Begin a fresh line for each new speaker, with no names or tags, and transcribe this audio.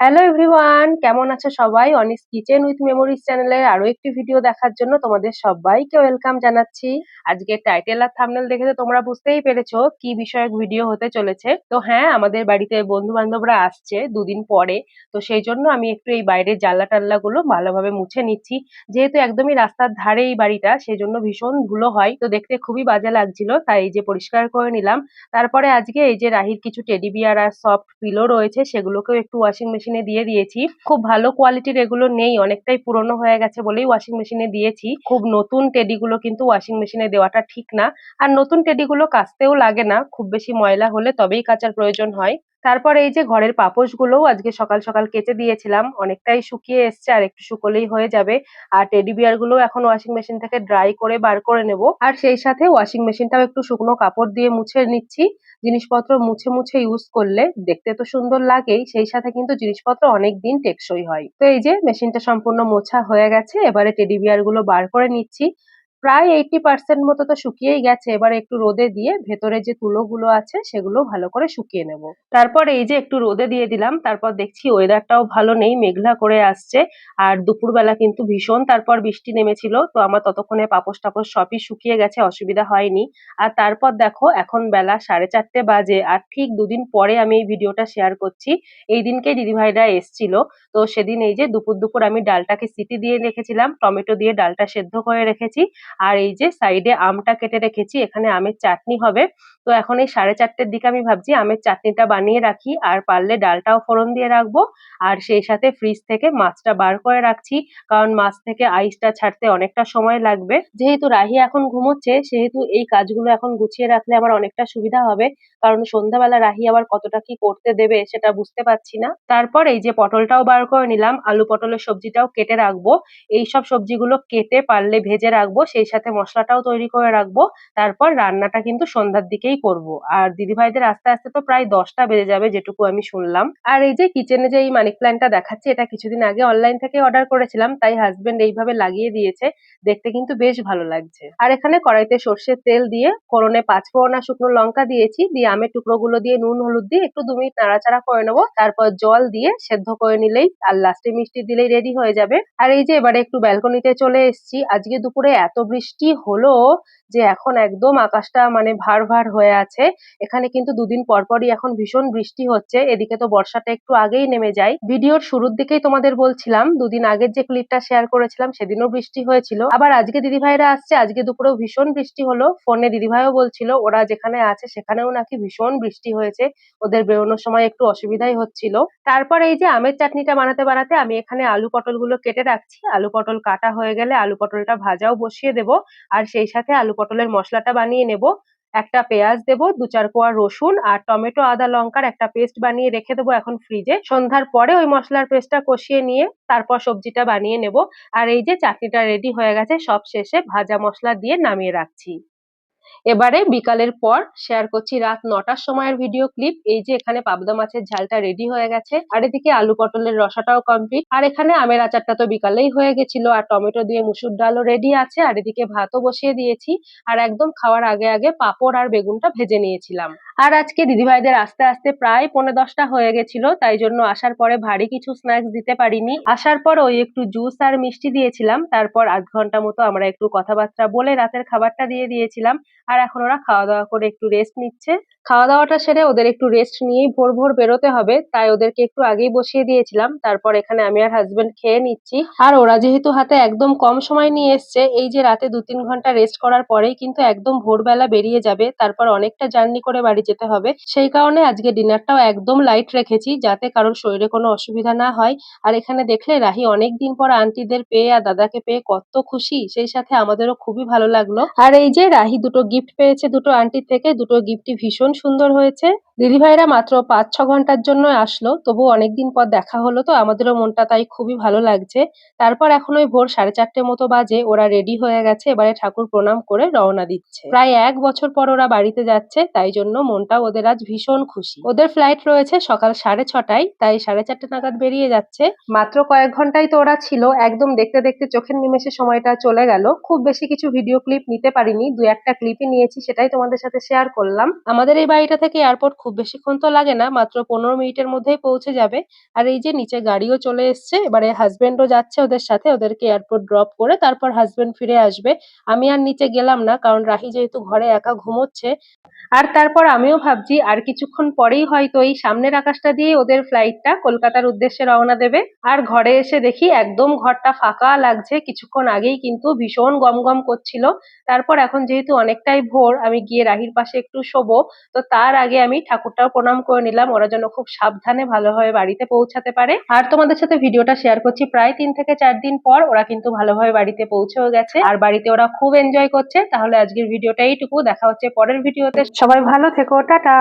Hello everyone কেমন আছে সবাই? অনিস কিচেন উইথ মেমোরিজ চ্যানেলের আরও একটি ভিডিও দেখার জন্য তোমাদের সবাইকে ওয়েলকাম জানাচ্ছি। আজকে টাইটেল আর থামনেল দেখে তো তোমরা বুঝতেই পেরেছ কি বিষয়ক ভিডিও হতে চলেছে। তো হ্যাঁ আমাদের বাড়িতে বন্ধু বান্ধবরা আসছে দুদিন পরে। তো সেই জন্য আমি একটু এই বাইরের জানলা টাল্লা গুলো ভালোভাবে মুছে নিচ্ছি। যেহেতু একদমই রাস্তার ধারে এই বাড়িটা, সেই জন্য ভীষণ ধুলো হয়। তো দেখতে খুবই বাজে লাগছিল, তাই এই যে পরিষ্কার করে নিলাম। তারপরে আজকে এই যে রাহির কিছু টেডি বিয়ার আর সফট পিলো রয়েছে, সেগুলোকেও একটু ওয়াশিং মেশিনে দিয়ে দিয়েছি। খুব ভালো কোয়ালিটির এগুলো নেই, অনেকটাই পুরনো হয়ে গেছে বলেই ওয়াশিং মেশিনে দিয়েছি। খুব নতুন টেডি গুলো কিন্তু ওয়াশিং মেশিনে দেওয়াটা ঠিক না। আর নতুন টেডি গুলো কাচতেও লাগে না, খুব বেশি ময়লা হলে তবেই কাচার প্রয়োজন হয়। তারপর এই যে ঘরের পাপোশ গুলোও আজকে সকাল সকাল কেচে দিয়েছিলাম, অনেকটাই শুকিয়ে এসছে আর একটু শুকোলেই হয়ে যাবে। আর টেডি বিয়ারগুলো এখন ওয়াশিং মেশিন থেকে ড্রাই করে বার করে নেব। আর সেই সাথে ওয়াশিং মেশিনটাও একটু শুকনো কাপড় দিয়ে মুছে নিচ্ছি। জিনিসপত্র মুছে মুছে ইউজ করলে দেখতে তো সুন্দর লাগেই, সেই সাথে কিন্তু জিনিসপত্র অনেক দিন টেকসই হয়। তো এই যে মেশিনটা সম্পূর্ণ মোছা হয়ে গেছে, এবারে টেডি বিয়ারগুলো বার করে নিচ্ছি। প্রায় এইটি পার্সেন্ট মতো তো শুকিয়েই গেছে। এবার একটু রোদে দিয়ে ভেতরে যে তুলোগুলো আছে, সেগুলো ভালো করে শুকিয়ে নেব। তারপর এই যে একটু রোদে দিয়ে দিলাম, তারপর দেখছি ওয়েদারটাও ভালো নেই, মেঘলা করে আসছে। আর দুপুরবেলা কিন্তু ভীষণ তারপর বৃষ্টি নেমেছিল, তো আমার ততক্ষণে পাপোশ টাপোশ সবই শুকিয়ে গেছে, অসুবিধা হয়নি। আর তারপর দেখো, এখন বেলা সাড়ে চারটে বাজে, আর ঠিক দুদিন পরে আমি এই ভিডিওটা শেয়ার করছি। এই দিনকে দিদিভাইরা এসছিল, তো সেদিন এই যে দুপুর দুপুর আমি ডালটাকে সিটি দিয়ে রেখেছিলাম, টমেটো দিয়ে ডালটা সেদ্ধ করে রেখেছি। আর এই যে সাইডে আমটা কেটে রেখেছি, এখানে আমের চাটনি হবে। তো এখন এই সাড়ে চারটের দিকে আমি ভাবছি আমের চাটনিটা বানিয়ে রাখি, আর পারলে ডালটাও ফোড়ন দিয়ে রাখব। আর সেই সাথে ফ্রিজ থেকে মাছটা বার করে রাখছি, কারণ মাছ থেকে আইসটা ছাড়তে অনেকটা সময় লাগবে। যেহেতু রাহি এখন ঘুমোচ্ছে, সেহেতু এই কাজগুলো এখন গুছিয়ে রাখলে আমার অনেকটা সুবিধা হবে। কারণ সন্ধ্যাবেলা রাহি আবার কতটা কি করতে দেবে সেটা বুঝতে পারছি না। তারপর এই যে পটলটাও বার করে নিলাম, আলু পটলের সবজিটাও কেটে রাখব। এই সব সবজিগুলো কেটে পারলে ভেজে রাখব, সেই সাথে মশলাটাও তৈরি করে রাখব। তারপর রান্নাটা কিন্তু সন্ধ্যার দিকেই করব। আর দিদিভাইদের আস্তে আস্তে তো প্রায় দশটা বেজে যাবে যেটুকু আমি শুনলাম। আর এই যে কিচেনে যে এই মানি প্ল্যান্টটা দেখাচ্ছে, এটা কিছুদিন আগে অনলাইন থেকে অর্ডার করেছিলাম, তাই হাজবেন্ড এইভাবে লাগিয়ে দিয়েছে। দেখতে কিন্তু বেশ ভালো লাগছে। আর এখানে কড়াইতে সর্ষের তেল দিয়ে ফোড়নে পাঁচ ফোড়না শুকনো লঙ্কা দিয়েছি। দিয়ে আমের টুকরোগুলো দিয়ে নুন, হলুদ দিয়ে একটু দু মিনিট নাড়াচাড়া করে নেব। তারপর জল দিয়ে সেদ্ধ করে নিলেই আর লাস্টে মিষ্টি দিলেই রেডি হয়ে যাবে। আর এই যে এবারে একটু ব্যালকনিতে চলে এসেছি। আজকে দুপুরে এত বৃষ্টি হলো যে এখন একদম আকাশটা মানে ভার ভার হয়ে আছে। এখানে কিন্তু দুদিন পরপরই এখন ভীষণ বৃষ্টি হচ্ছে। এদিকে তো বর্ষাটা একটু আগেই নেমে যায়। ভিডিওর শুরুর দিকেই তোমাদের বলছিলাম, দুদিন আগের যে ক্লিপটা শেয়ার করেছিলাম সেদিনও বৃষ্টি হয়েছিল। আবার আজকে দিদিভাইরা আসছে, আজকে দুপুরেও ভীষণ বৃষ্টি হলো। ফোনে দিদিভাইও বলছিল, ওরা যেখানে আছে সেখানেও নাকি ভীষণ বৃষ্টি হয়েছে। ওদের বেরোনোর সময় একটু অসুবিধাই হচ্ছিল। তারপর এই যে আমের চাটনিটা বানাতে বানাতে আমি এখানে আলু পটলগুলো কেটে রাখছি। আলু পটল কাটা হয়ে গেলে আলু পটলটা ভাজাও বসিয়ে দেবো। আর সেই সাথে আলু পটলের মশলাটা বানিয়ে নেব। একটা পেঁয়াজ দেবো, দু চার কোয়া রসুন আর টমেটো, আদা, লঙ্কার একটা পেস্ট বানিয়ে রেখে দেবো এখন ফ্রিজে। সন্ধ্যার পরে ওই মশলার পেস্টটা কষিয়ে নিয়ে তারপর সবজিটা বানিয়ে নেব। আর এই যে চাটনিটা রেডি হয়ে গেছে, সব শেষে ভাজা মশলা দিয়ে নামিয়ে রাখছি। এবারে বিকালের পর শেয়ার করছি রাত নটার সময়ের ভিডিও ক্লিপ এই যে এখানে পাবদা মাছের ঝালটা রেডি হয়ে গেছে। আর এদিকে আলু পটলের রসাটাও কমপ্লিট আর এখানে আমের আচারটা তো বিকালেই হয়ে গেছিল। আর টমেটো দিয়ে মুসুর ডালও রেডি আছে। আর এদিকে ভাতও বসিয়ে দিয়েছি। আর একদম খাওয়ার আগে আগে পাপড় আর বেগুনটা ভেজে নিয়েছিলাম। আর আজকে দিদিভাইদের আস্তে আস্তে প্রায় পনেরো দশটা হয়ে গেছিল। তাই জন্য আসার পরে ভারী কিছু স্ন্যাক্স দিতে পারিনি। আসার পর ওই একটু জুস আর মিষ্টি দিয়েছিলাম। তারপর আধ ঘণ্টা মতো আমরা একটু কথাবার্তা বলে রাতের খাবারটা দিয়ে দিয়েছিলাম। আর এখন ওরা খাওয়া দাওয়া করে একটু রেস্ট নিচ্ছে। খাওয়া দাওয়াটা সেরে ওদের একটু রেস্ট নিয়েই ভোর ভোর বেরোতে হবে। তাই ওদেরকে একটু আগেই বসিয়ে দিয়েছিলাম। তারপর এখানে আমি আর হাজবেন্ড খেয়ে নিচ্ছি। আর ওরা যেহেতু হাতে একদম কম সময় নিয়ে এসছে, এই যে রাতে দু তিন ঘণ্টা রেস্ট করার পরেই কিন্তু একদম ভোরবেলা বেরিয়ে যাবে। তারপর অনেকটা জার্নি করে বাড়ি যেতে হবে। সেই কারণে আজকে ডিনারটাও একদম লাইট রেখেছি, যাতে কারোর শরীরে কোনো অসুবিধা না হয়। আর এখানে দেখলে রাহি অনেক দিন পর আন্টিদের পেয়ে আর দাদাকে পেয়ে কত খুশি। সেই সাথে আমাদেরও খুবই ভালো লাগল। আর এই যে রাহি দুটো গিফট পেয়েছে, দুটো আন্টির থেকে, দুটো গিফটই ভীষণ সুন্দর হয়েছে। দিদিভাইরা মাত্র পাঁচ ছ ঘণ্টার জন্য আসলো তবু অনেকদিন পর দেখা হলো তো, আমাদেরও মনটা তাই খুবই ভালো লাগছে। তারপর এখন ওই ভোর সাড়ে চারটে মতো বাজে, ওরা রেডি হয়ে গেছে, এবারে ঠাকুর প্রণাম করে রওনা দিচ্ছে। প্রায় এক বছর পর ওরা বাড়িতে যাচ্ছে, তাই জন্য মনটা ওদের আজ ভীষণ খুশি। ওদের ফ্লাইট রয়েছে সকাল সাড়ে ছটায়, তাই সাড়ে চারটে নাগাদ বেরিয়ে যাচ্ছে। মাত্র কয়েক ঘন্টাই তো ওরা ছিল, একদম দেখতে দেখতে চোখের নিমেষে সময়টা চলে গেল। খুব বেশি কিছু ভিডিও ক্লিপ নিতে পারিনি দু একটা ক্লিপই নিয়েছি, সেটাই তোমাদের সাথে শেয়ার করলাম। আমাদের এই বাড়িটা থেকে এয়ারপোর্ট খুব বেশিক্ষণ তো লাগে না, মাত্র পনেরো মিনিটের মধ্যেই পৌঁছে যাবে। আর এই যে নিচে গাড়িও চলে এসছে, এবারে হাজবেন্ডও যাচ্ছে ওদের সাথে, ওদেরকে এয়ারপোর্ট ড্রপ করে তারপর হাজবেন্ড ফিরে আসবে। আমি আর নিচে গেলাম না, কারণ রাহি যেহেতু ঘরে একা ঘুমোচ্ছে। আর তারপর আমিও ভাবছি, আর কিছুক্ষণ পরেই হয়তো এই সামনের আকাশটা দিয়ে ওদের ফ্লাইটটা কলকাতার উদ্দেশ্যে রওনা দেবে। আর ঘরে এসে দেখি একদম ঘরটা ফাঁকা লাগছে, কিছুক্ষণ আগেই কিন্তু ভীষণ গম গম করছিল। তারপর এখন যেহেতু অনেকটাই ভোর, আমি গিয়ে রাহির পাশে একটু শোবো। তো তার আগে আমি ঠাকুরটাও প্রণাম করে নিলাম। ওরা যেন খুব সাবধানে ভালোভাবে বাড়িতে পৌঁছাতে পারে। আর তোমাদের সাথে ভিডিওটা শেয়ার করছি। প্রায় তিন থেকে চার দিন পর ওরা কিন্তু ভালোভাবে বাড়িতে পৌঁছেও গেছে। আর বাড়িতে ওরা খুব এনজয় করছে। তাহলে আজকের ভিডিওটা এইটুকু। দেখা হচ্ছে পরের ভিডিওতে। সবাই ভালো থেকো। টাটা!